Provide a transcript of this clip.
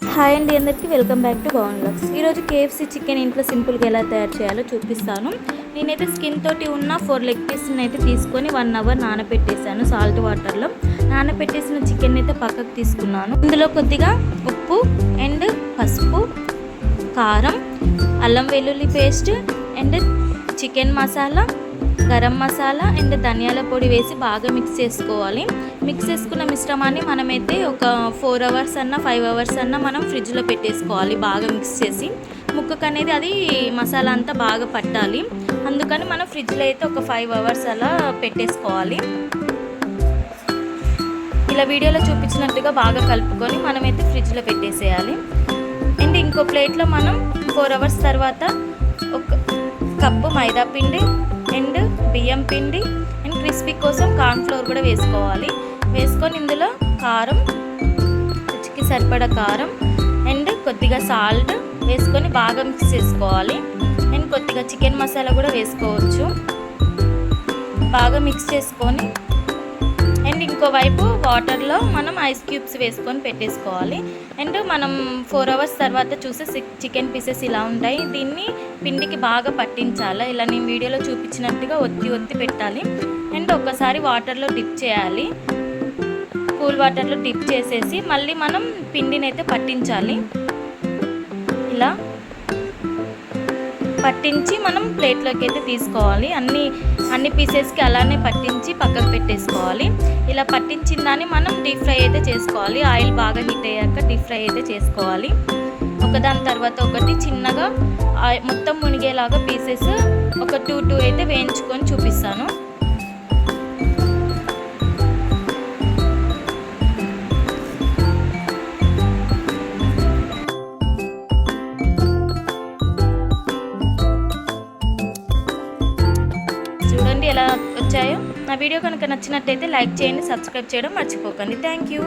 Hi అండి అందరికీ welcome back to Bhavan lux ఈరోజు కేఎఫ్సీ చికెన్ ఇంట్లో సింపుల్గా ఎలా తయారు చేయాలో చూపిస్తాను. నేనైతే స్కిన్ తోటి ఉన్న ఫోర్ లెగ్ పీస్ని అయితే తీసుకొని వన్ అవర్ నానబెట్టేశాను సాల్ట్ వాటర్లో. నానబెట్టేసిన చికెన్ అయితే పక్కకు తీసుకున్నాను. ఇందులో కొద్దిగా ఉప్పు అండ్ పసుపు కారం అల్లం వెల్లుల్లి paste and chicken masala garam masala and ధనియాల పొడి వేసి బాగా మిక్స్ చేసుకోవాలి. మిక్స్ చేసుకున్న మిశ్రమాన్ని మనమైతే ఒక ఫోర్ అవర్స్ అన్న ఫైవ్ అవర్స్ అన్న మనం ఫ్రిడ్జ్లో పెట్టేసుకోవాలి బాగా మిక్స్ చేసి. ముక్కకు అనేది అది మసాలా అంతా బాగా పట్టాలి. అందుకని మనం ఫ్రిడ్జ్లో అయితే ఒక ఫైవ్ అవర్స్ అలా పెట్టేసుకోవాలి. ఇలా వీడియోలో చూపించినట్టుగా బాగా కలుపుకొని మనమైతే ఫ్రిడ్జ్లో పెట్టేసేయాలి. అండ్ ఇంకో ప్లేట్లో మనం ఫోర్ అవర్స్ తర్వాత ఒక కప్పు మైదా పిండి అండ్ బియ్యం పిండి అండ్ క్రిస్పీ కోసం కార్న్ ఫ్లోర్ కూడా వేసుకోవాలి. వేసుకొని ఇందులో కారం రుచికి సరిపడా కారం అండ్ కొద్దిగా సాల్ట్ వేసుకొని బాగా మిక్స్ చేసుకోవాలి. అండ్ కొద్దిగా చికెన్ మసాలా కూడా వేసుకోవచ్చు. బాగా మిక్స్ చేసుకొని అండ్ ఇంకోవైపు వాటర్లో మనం ఐస్ క్యూబ్స్ వేసుకొని పెట్టేసుకోవాలి. అండ్ మనం ఫోర్ అవర్స్ తర్వాత చూసే చికెన్ పీసెస్ ఇలా ఉంటాయి. దీన్ని పిండికి బాగా పట్టించాలి? ఇలా నేను వీడియోలో చూపించినట్టుగా ఒత్తి ఒత్తి పెట్టాలి. అండ్ ఒక్కసారి వాటర్లో డిప్ చేయాలి. కూల్ వాటర్లో డిప్ చేసేసి మళ్ళీ మనం పిండిని అయితే పట్టించాలి. ఇలా పట్టించి మనం ప్లేట్లోకి అయితే తీసుకోవాలి. అన్ని అన్ని పీసెస్కి అలానే పట్టించి పక్కకు పెట్టేసుకోవాలి. ఇలా పట్టించిన దాన్ని మనం డీప్ ఫ్రై అయితే చేసుకోవాలి. ఆయిల్ బాగా హీట్ అయ్యాక డీప్ ఫ్రై అయితే చేసుకోవాలి. ఒకదాని తర్వాత ఒకటి చిన్నగా మొత్తం మునిగేలాగా పీసెస్ ఒక టూ టూ అయితే వేయించుకొని చూపిస్తాను. చూడండి ఎలా వచ్చాయో. నా వీడియో కనుక నచ్చినట్టయితే లైక్ చేయండి సబ్స్క్రైబ్ చేయడం మర్చిపోకండి. Thank you